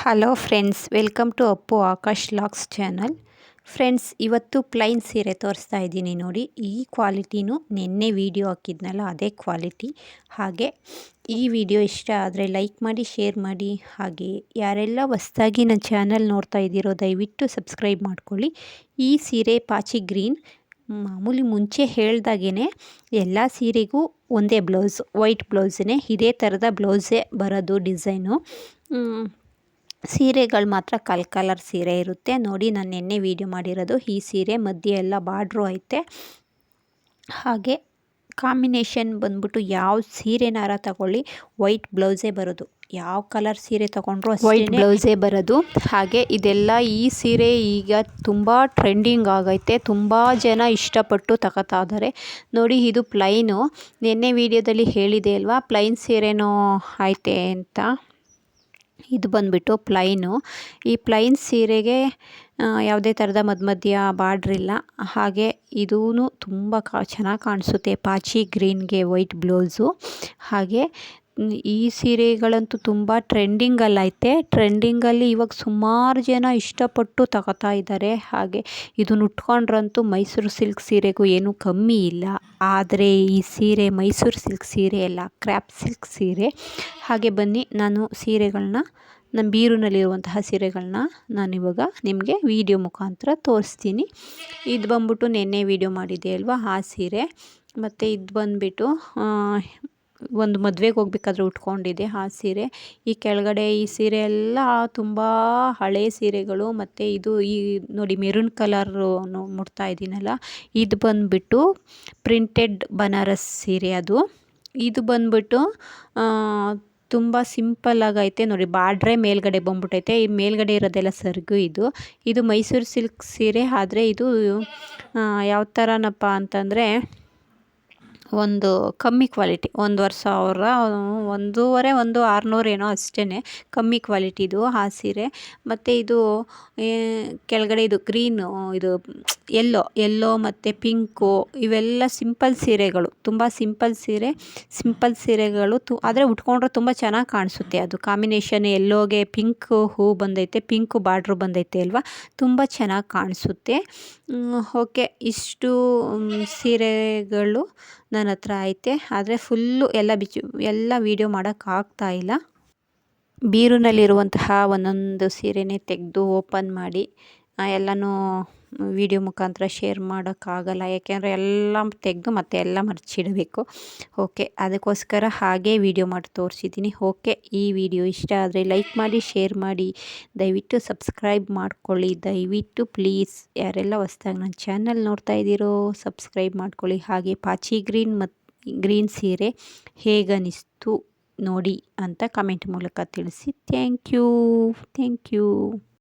Hello friends welcome to Appu Akash LOX channel friends ಇವತ್ತು plain ಸೀರೆ ತೋರಿಸ್ತಾ ಇದ್ದೀನಿ ನೋಡಿ. ಈ ಕ್ವಾಲಿಟಿನೂ ನಿನ್ನೆ ವಿಡಿಯೋ ಹಾಕಿದ್ನಲ್ಲ, ಅದೇ ಕ್ವಾಲಿಟಿ ಹಾಗೆ ಈ ವಿಡಿಯೋ ಇಷ್ಟ ಆದರೆ ಲೈಕ್ ಮಾಡಿ ಶೇರ್ ಮಾಡಿ. ಹಾಗೆ ಯಾರೆಲ್ಲ ಹೊಸ್ದಾಗಿ ನನ್ನ ಚಾನಲ್ ನೋಡ್ತಾ ಇದ್ದೀರೋ, ದಯವಿಟ್ಟು ಸಬ್ಸ್ಕ್ರೈಬ್ ಮಾಡ್ಕೊಳ್ಳಿ. ಈ ಸೀರೆ ಪಾಚಿ ಗ್ರೀನ್ ಮಾಮೂಲಿ ಮುಂಚೆ ಹೇಳ್ದಾಗೇ ಎಲ್ಲ ಸೀರೆಗೂ ಒಂದೇ ಬ್ಲೌಸ್ ವೈಟ್ ಬ್ಲೌಸೇ ಇದೇ ಥರದ ಬ್ಲೌಸೇ ಬರೋದು ಡಿಸೈನು ಸೀರೆಗಳು ಮಾತ್ರ ಕಲ್ ಕಲರ್ ಸೀರೆ ಇರುತ್ತೆ. ನೋಡಿ ನಾನು ನಿನ್ನೆ ವೀಡಿಯೋ ಮಾಡಿರೋದು. ಈ ಸೀರೆ ಮಧ್ಯೆ ಎಲ್ಲ ಬಾರ್ಡ್ರು ಐತೆ. ಹಾಗೆ ಕಾಂಬಿನೇಷನ್ ಬಂದ್ಬಿಟ್ಟು ಯಾವ ಸೀರೆನಾರ ತಗೊಳ್ಳಿ, ವೈಟ್ ಬ್ಲೌಸೇ ಬರೋದು. ಯಾವ ಕಲರ್ ಸೀರೆ ತೊಗೊಂಡ್ರು ವೈಟ್ ಬ್ಲೌಸೇ ಬರೋದು. ಹಾಗೆ ಇದೆಲ್ಲ ಈ ಸೀರೆ ಈಗ ತುಂಬ ಟ್ರೆಂಡಿಂಗ್ ಆಗೈತೆ. ತುಂಬ ಜನ ಇಷ್ಟಪಟ್ಟು ತಗೋತಾ ಇದ್ದಾರೆ ನೋಡಿ ಇದು ಪ್ಲೈನು. ನಿನ್ನೆ ವೀಡಿಯೋದಲ್ಲಿ ಹೇಳಿದೆ ಅಲ್ವಾ? ಪ್ಲೈನ್ ಸೀರೆನೂ ಐತೆ ಅಂತ. ಇದು ಬಂದುಬಿಟ್ಟು ಪ್ಲೈನು. ಈ ಪ್ಲೈನ್ ಸೀರೆಗೆ ಯಾವುದೇ ಥರದ ಮಧ್ಯ ಮಧ್ಯ ಬಾರ್ಡ್ರಿಲ್ಲ ಹಾಗೆ ಇದೂ ತುಂಬ ಕಾ, ಚೆನ್ನಾಗಿ ಕಾಣಿಸುತ್ತೆ. ಪಾಚಿ ಗ್ರೀನ್ಗೆ ವೈಟ್ ಬ್ಲೌಸು. ಹಾಗೆ ಈ ಸೀರೆಗಳಂತೂ ತುಂಬ ಟ್ರೆಂಡಿಂಗಲ್ಲೈತೆ. ಟ್ರೆಂಡಿಂಗಲ್ಲಿ ಇವಾಗ ಸುಮಾರು ಜನ ಇಷ್ಟಪಟ್ಟು ತಗೋತಾ ಇದ್ದಾರೆ. ಹಾಗೆ ಇದನ್ನು ಉಟ್ಕೊಂಡ್ರಂತೂ ಮೈಸೂರು ಸಿಲ್ಕ್ ಸೀರೆಗೂ ಏನೂ ಕಮ್ಮಿ ಇಲ್ಲ. ಆದರೆ ಈ ಸೀರೆ ಮೈಸೂರು ಸಿಲ್ಕ್ ಸೀರೆ ಅಲ್ಲ, ಕ್ರ್ಯಾಪ್ ಸಿಲ್ಕ್ ಸೀರೆ. ಹಾಗೆ ಬನ್ನಿ, ನಾನು ಸೀರೆಗಳನ್ನ ನಮ್ಮ ಬೀರುನಲ್ಲಿರುವಂತಹ ಸೀರೆಗಳನ್ನ ನಾನಿವಾಗ ನಿಮಗೆ ವಿಡಿಯೋ ಮುಖಾಂತರ ತೋರಿಸ್ತೀನಿ. ಇದು ಬಂದ್ಬಿಟ್ಟು ನೆನ್ನೆ ವಿಡಿಯೋ ಮಾಡಿದ್ದೆ ಅಲ್ವಾ ಆ ಸೀರೆ. ಮತ್ತು ಇದು ಬಂದುಬಿಟ್ಟು ಒಂದು ಮದುವೆಗೆ ಹೋಗ್ಬೇಕಾದ್ರೆ ಉಟ್ಕೊಂಡಿದ್ದೆ ಆ ಸೀರೆ. ಈ ಕೆಳಗಡೆ ಈ ಸೀರೆ ಎಲ್ಲ ತುಂಬ ಹಳೆ ಸೀರೆಗಳು ಮತ್ತು ಇದು ಈ ನೋಡಿ ಮೆರೂನ್ ಕಲರು ಮುಡ್ತಾ ಇದ್ದೀನಲ್ಲ ಇದು ಬಂದುಬಿಟ್ಟು ಪ್ರಿಂಟೆಡ್ ಬನಾರಸ್ ಸೀರೆ ಅದು. ಇದು ಬಂದುಬಿಟ್ಟು ತುಂಬ ಸಿಂಪಲ್ ಆಗೈತೆ. ನೋಡಿ ಬಾಡ್ರೆ ಮೇಲ್ಗಡೆ ಬಂದ್ಬಿಟ್ಟೈತೆ ಈ ಮೇಲ್ಗಡೆ ಇರೋದೆಲ್ಲ ಸರ್ಗು ಇದು. ಇದು ಮೈಸೂರು ಸಿಲ್ಕ್ ಸೀರೆ. ಆದರೆ ಇದು ಯಾವ ಥರನಪ್ಪ ಅಂತಂದರೆ ಒಂದು ಕಮ್ಮಿ ಕ್ವಾಲಿಟಿ, ಒಂದುವರೆ ಸಾವಿರ, ಒಂದೂವರೆ, ಒಂದು ಆರುನೂರು ಏನೋ ಅಷ್ಟೇ ಕಮ್ಮಿ ಕ್ವಾಲಿಟಿದು ಆ ಸೀರೆ. ಮತ್ತು ಇದು ಕೆಳಗಡೆ ಇದು ಗ್ರೀನು, ಇದು ಎಲ್ಲೋ ಎಲ್ಲೋ ಮತ್ತು ಪಿಂಕು ಇವೆಲ್ಲ ಸಿಂಪಲ್ ಸೀರೆಗಳು, ತುಂಬ ಸಿಂಪಲ್ ಸೀರೆ, ಸಿಂಪಲ್ ಸೀರೆಗಳು ತು, ಆದರೆ ಉಟ್ಕೊಂಡ್ರೆ ತುಂಬ ಚೆನ್ನಾಗಿ ಕಾಣಿಸುತ್ತೆ ಅದು. ಕಾಂಬಿನೇಷನ್ ಎಲ್ಲೋಗೆ ಪಿಂಕ್ ಹೂ ಬಂದೈತೆ ಪಿಂಕು ಬಾರ್ಡ್ರು ಬಂದೈತೆ ಅಲ್ವಾ, ತುಂಬ ಚೆನ್ನಾಗಿ ಕಾಣಿಸುತ್ತೆ. ಓಕೆ, ಇಷ್ಟು ಸೀರೆಗಳು ನನ್ನ ಹತ್ರ ಐತೆ. ಆದರೆ ಫುಲ್ಲು ಎಲ್ಲ ಬಿಚ್ಚು, ಎಲ್ಲ ವೀಡಿಯೋ ಮಾಡೋಕ್ಕಾಗ್ತಾ ಇಲ್ಲ. ಬೀರುನಲ್ಲಿರುವಂತಹ ಒಂದೊಂದು ಸೀರೆನೇ ತೆಗೆದು ಓಪನ್ ಮಾಡಿ ಎಲ್ಲನೂ ವಿಡಿಯೋ ಮುಖಾಂತರ ಶೇರ್ ಮಾಡೋಕ್ಕಾಗಲ್ಲ, ಯಾಕೆಂದರೆ ಎಲ್ಲ ತೆಗೆದು ಮತ್ತೆ ಎಲ್ಲ ಮರ್ಚಿಡಬೇಕು. ಓಕೆ, ಅದಕ್ಕೋಸ್ಕರ ಹಾಗೆ ವಿಡಿಯೋ ಮಾಡಿ ತೋರಿಸಿದ್ದೀನಿ. ಓಕೆ, ಈ ವಿಡಿಯೋ ಇಷ್ಟ ಆದರೆ ಲೈಕ್ ಮಾಡಿ, ಶೇರ್ ಮಾಡಿ. ದಯವಿಟ್ಟು ಸಬ್ಸ್ಕ್ರೈಬ್ ಮಾಡ್ಕೊಳ್ಳಿ. ದಯವಿಟ್ಟು ಪ್ಲೀಸ್, ಯಾರೆಲ್ಲ ಹೊಸ್ದಾಗಿ ನನ್ನ ಚಾನಲ್ ನೋಡ್ತಾ ಇದ್ದೀರೋ ಸಬ್ಸ್ಕ್ರೈಬ್ ಮಾಡ್ಕೊಳ್ಳಿ. ಹಾಗೆ ಪಾಚಿ ಗ್ರೀನ್ ಮತ್ತು ಗ್ರೀನ್ ಸೀರೆ ಹೇಗನಿಸ್ತು ನೋಡಿ ಅಂತ ಕಮೆಂಟ್ ಮೂಲಕ ತಿಳಿಸಿ. Thank you thank you.